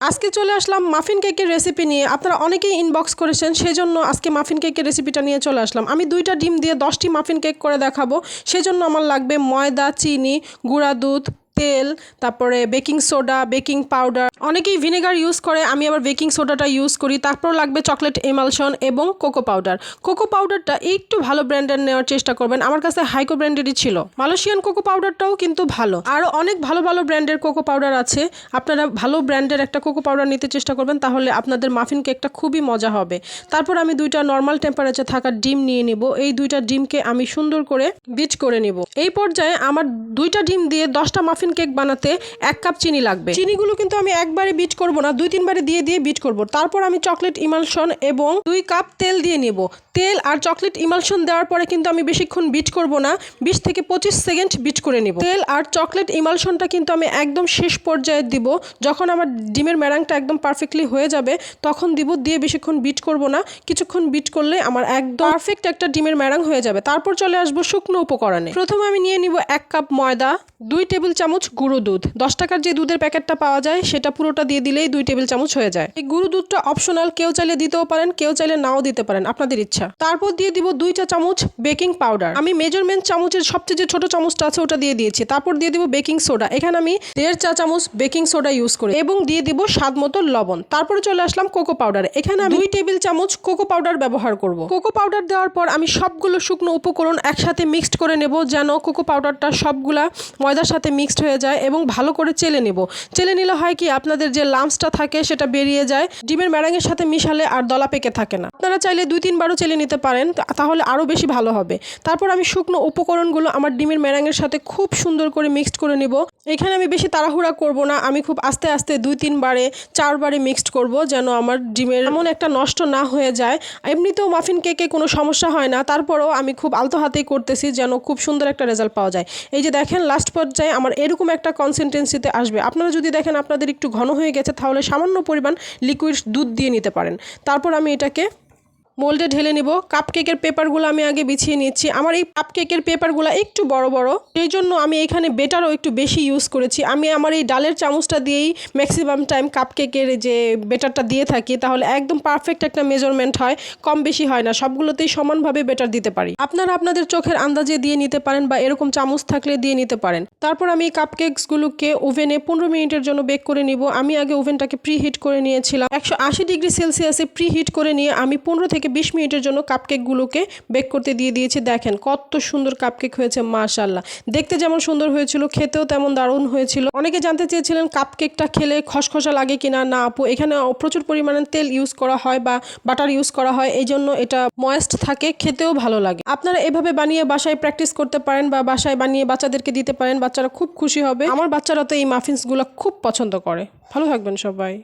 আজকে চলে আসলাম মাফিন কেকের রেসিপি নিয়ে। আপনারা অনেকেই ইনবক্স করেছেন, সেজন্য আজকে মাফিন কেকের রেসিপিটা নিয়ে চলে আসলাম। আমি দুইটা ডিম দিয়ে দশটি মাফিন কেক করে দেখাবো। সেজন্য আমার লাগবে ময়দা, চিনি, গুঁড়া দুধ তেল, তারপরে বেকিং সোডা, বেকিং পাউডার, অনেকেই ভিনেগার ইউজ করে, আমি আবার বেকিং সোডাটা ইউজ করি তারপর লাগবে চকলেট এমালশন এবং কোকো পাউডার। কোকো পাউডারটা একটু ভালো ব্র্যান্ডের নেওয়ার চেষ্টা করবেন, আমার কাছে হাইকো ব্র্যান্ডেরই ছিল। মালয়েশিয়ান কোকো পাউডারটাও কিন্তু ভালো। আরও অনেক ভালো ভালো ব্র্যান্ডের কোকো পাউডার আছে, আপনারা ভালো ব্র্যান্ডের একটা কোকো পাউডার নিতে চেষ্টা করবেন, তাহলে আপনাদের মাফিন কেকটা খুবই মজা হবে। তারপর আমি দুইটা নর্মাল টেম্পারেচার থাকা ডিম নিয়ে নিব, এই দুইটা ডিমকে আমি সুন্দর করে বিট করে নিব। এই পর্যায়ে আমার দুইটা ডিম দিয়ে দশটা মাফিন কেক বানাতে এক কাপ চিনি লাগবে। চিনিগুলো কিন্তু আমি একবারে বিট করব না, দুই তিনবারে দিয়ে দিয়ে বিট করব। তারপর আমি চকলেট ইমালশন এবং দুই কাপ তেল দিয়ে নিব। তেল আর চকলেট ইমালশন দেওয়ার পরে কিন্তু আমি বেশিক্ষণ বিট করব না, বিশ থেকে পঁচিশ সেকেন্ড বিট করে নিব। তেল আর চকলেট ইমালশনটা কিন্তু আমি একদম শেষ পর্যায়ে দিব। যখন আমার ডিমের ম্যারাংটা একদম পারফেক্টলি হয়ে যাবে, তখন দিব, দিয়ে বেশিক্ষণ বিট করব না। কিছুক্ষণ বিট করলে আমার একদম পারফেক্ট একটা ডিমের ম্যারাং হয়ে যাবে। তারপর চলে আসব শুকনো উপকরণে। প্রথমে আমি নিয়ে নিব এক কাপ ময়দা, দুই টেবিল চামচ গুঁড়ো দুধ। দশ টাকার যে দুধের প্যাকেটটা পাওয়া যায়, সেটা পুরোটা দিয়ে দিলেই দুই টেবিল চামচ হয়ে যায়। এই গুঁড়ো দুধটা অপশনাল কেউ চাইলে দিতেও পারেন, কেউ চাইলে নাও দিতে পারেন, আপনাদের ইচ্ছা। তারপর দিয়ে দিব দুই চা চামচ বেকিং পাউডার আমি মেজারমেন্ট চামচের সবচেয়ে যে ছোট চামচটা আছে, ওটা দিয়ে দিয়েছি। তারপর দিয়ে দিব বেকিং সোডা এখানে আমি দেড় চা চামচ বেকিং সোডা ইউজ করি। এবং দিয়ে দিব স্বাদ মতো লবণ। তারপরে চলে আসলাম কোকো পাউডার এখানে আমি দুই টেবিল চামচ কোকো পাউডার ব্যবহার করব। কোকো পাউডার দেওয়ার পর আমি সবগুলো শুকনো উপকরণ একসাথে মিক্সড করে নেব, যেন কোকো পাউডারটা সবগুলা ময়দার সাথে মিক্সড হয়ে যায় এবং ভালো করে চেলে নেব। চেলে নিলে হয় কি, আপনাদের যে লাম্পসটা থাকে সেটা বেরিয়ে যায়, ডিমের ম্যারাঙের সাথে মিশালে আর দলা পেকে থাকে না। আপনারা চাইলে দুই তিনবারও চেলে নিতে পারেন তাহলে আরও বেশি ভালো হবে। তারপর আমি শুকনো উপকরণগুলো আমার ডিমের ম্যারাঙের সাথে খুব সুন্দর করে মিক্সড করে নেব। এখানে আমি বেশি তাড়াহুড়া করব না, আমি খুব আস্তে আস্তে দুই তিনবারে চারবারে মিক্সড করব যেন আমার ডিমের এমন একটা নষ্ট না হয়ে যায়। এমনিতেও মাফিন কেকে কোনো সমস্যা হয় না, তারপরেও আমি খুব আলতো হাতেই করতেছি যেন খুব সুন্দর একটা রেজাল্ট পাওয়া যায়। এই যে দেখেন লাস্ট পর্যায়ে আমার এরকম একটা কনসিস্টেন্সিতে আসবে। আপনারা যদি দেখেন আপনাদের একটু ঘন হয়ে গেছে, তাহলে সামান্য পরিমাণ লিকুইড দুধ দিয়ে নিতে পারেন। তারপর আমি এটাকে মোল্ডে ঢেলে নেব। কাপ কেকের পেপারগুলো আমি আগে বিছিয়ে নিচ্ছি। আমার এই কাপ কেকের পেপারগুলো একটু বড় বড়। সেই জন্য আমি এখানে বেটারও একটু বেশি ইউজ করেছি। আমি আমার এই ডালের চামচটা দিয়েই ম্যাক্সিমাম টাইম কাপ কেকের যে বেটারটা দিয়ে থাকি, তাহলে একদম পারফেক্ট একটা মেজারমেন্ট হয়। কম বেশি হয় না। সবগুলোতেই সমানভাবে বেটার দিতে পারি। আপনারা আপনাদের চোখের আন্দাজে দিয়ে নিতে পারেন বা এরকম চামচ থাকলে দিয়ে নিতে পারেন। তারপর আমি এই কাপ কেকসগুলোকে ওভেনে পনেরো মিনিটের জন্য বেক করে নিব। আমি আগে ওভেনটাকে প্রি হিট করে নিয়েছিলাম। একশো আশি ডিগ্রি সেলসিয়াসে প্রি হিট করে নিয়ে আমি পনেরো থেকে বিশ মিনিটের জন্য কাপকেকগুলোকে বেক করতে দিয়ে দিয়েছি। দেখেন, কত সুন্দর কাপকেক হয়েছে মাশাল্লাহ দেখতে যেমন সুন্দর হয়েছিল, খেতেও তেমন দারুণ হয়েছিল। অনেকে জানতে চেয়েছিলেন কাপকেকটা খেলে খসখসা লাগে কিনা? না, আপু, এখানে প্রচুর পরিমাণে তেল ইউজ করা হয় বা বাটার ইউজ করা হয় এই জন্য এটা ময়েস্ট থাকে, খেতেও ভালো লাগে। আপনারা এভাবে বানিয়ে বাসায় প্র্যাকটিস করতে পারেন বা বাসায় বানিয়ে বাচ্চাদেরকে দিতে পারেন, বাচ্চারা খুব খুশি হবে। আমার বাচ্চারা তো এই মাফিনসগুলো খুব পছন্দ করে। ভালো থাকবেন সবাই।